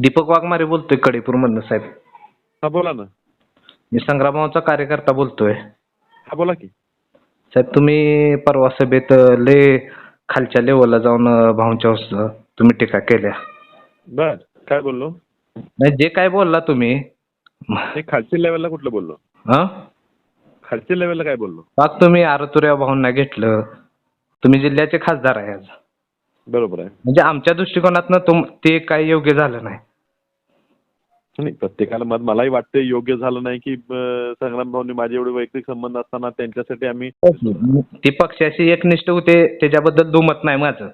दीपक वाघमारे बोलतोय कडेपूरमधनं साहेब. हा बोला ना. मी संग्रामचा कार्यकर्ता बोलतोय. हा बोला की. साहेब तुम्ही परवा सभेत अं, लय खालच्या लेवलला जाऊन अं, भाऊंच्या तुम्ही टीका केल्या. बर काय बोललो? नाही जे काय बोलला तुम्ही ते खालच्या लेवलला कुठलं बोललो? हं खालच्या लेवलला काय बोललो? मग तुम्ही आरतुऱ्या भाऊंना घेतलं. तुम्ही जिल्ह्याचे खासदार आहे आज. बरोबर आहे. म्हणजे आमच्या दृष्टिकोनातनं तुम ते काही योग्य झालं नाही. नाही प्रत्येकाला मत मलाही वाटतं योग्य झालं नाही की संग्राम भाऊनी माझे एवढे वैयक्तिक संबंध असताना त्यांच्यासाठी आम्ही ती पक्षाशी एकनिष्ठ होते त्याच्याबद्दल दुमत नाही माझं.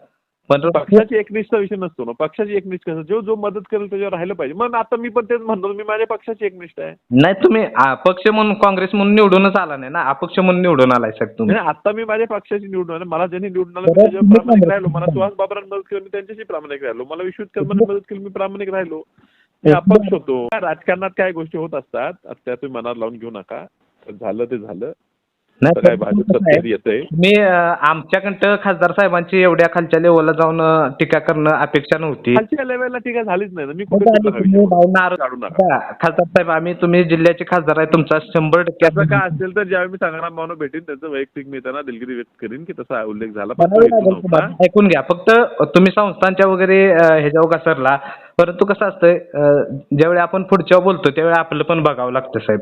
पण पक्षाची एकनिष्ठ विषय नसतो ना पक्षाची एकनिष्ठ कसं जो जो मदत करेल त्याच्यावर राहिलं पाहिजे. मग आता मी पण तेच म्हणतो मी माझ्या पक्षाची एकनिष्ठ आहे. नाही तुम्ही अपक्ष म्हणून काँग्रेस म्हणून निवडूनच आला नाही ना? अपक्ष म्हणून निवडून आलाय साहेब तुम्ही. आता मी माझ्या पक्षाची निवडून आलो. मला ज्यांनी निवडून आलं त्याच्यावर प्रामाणिक राहिलो. मला सुहास बाबरांना मदत केली मी त्यांच्याशी प्रामाणिक राहिलो. मला विश्वजित कदमांनी मदत केली मी प्रामाणिक राहिलो. अपक्ष होतो राजकारणात काय गोष्टी होत असतात आता त्या तुम्ही मनात लावून घेऊ नका. झालं ते झालं. काय भाजप सत्तेत येतंय मी आमच्याकडं खासदार साहेबांची एवढ्या खालच्या लेवलला जाऊन टीका करणं अपेक्षा नव्हती. खालच्या लेवलला टीका झालीच नाही. ना मी कुठे काढू नका. खासदार साहेब आम्ही तुम्ही जिल्ह्याचे खासदार आहे तुमचा शंभर टक्के असं काय असेल तर ज्यावेळी मी संग्राम भावना भेटेन त्यांचं वैयक्तिक मी त्यांना दिलगिरी व्यक्त करीन की तसा उल्लेख झाला पण तो म्हणावे हेतू लागेल नव्हता. तुम्हाला. ऐकून घ्या. फक्त तुम्ही संस्थांच्या वगैरे अं, ह्याच्यावर घसरला परंतु कसं असतंय ज्यावेळी आपण पुढच्या बोलतो त्यावेळी आपलं पण बघावं लागतं साहेब.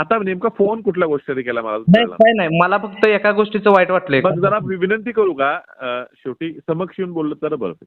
आता नेमका फोन कुठल्या गोष्टीसाठी केला मला नाही. काय नाही मला फक्त एका गोष्टीचं वाईट वाटलंय. जरा विनंती करू का? अं, शेवटी समक्ष येऊन बोललं तर बरं.